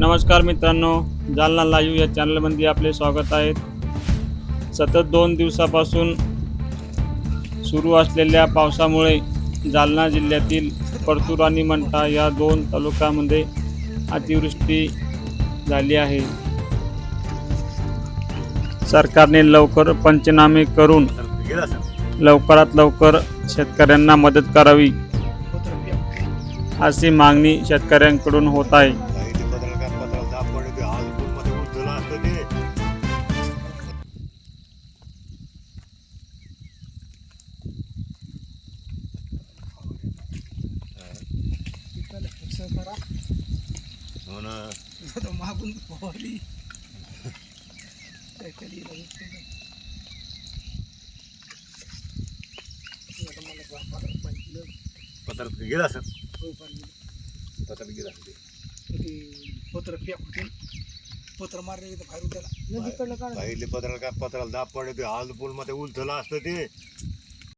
नमस्कार मित्रांनो जालना लाईव्ह या चॅनलमध्ये आपले स्वागत आहे. सतत दोन दिवसापासून सुरू असलेल्या पावसामुळे जालना जिल्ह्यातील परतूर आणि मंठा या दोन तालुक्यामध्ये अतिवृष्टी झाली आहे. सरकारने लवकर पंचनामे करून लवकरात लवकर शेतकऱ्यांना मदत करावी अशी मागणी शेतकऱ्यांकडून होत आहे. मागून फवारली काय कधी पत्रात गेला सर पत्रात गेला पत्र पॅक होते. पत्र मारले तर बाहेरून त्याला. नदीकडलं काढ पहिले पत्राला काय पत्राला दाब पडले ते. हाल पूल मध्ये उलथलं असतं ते.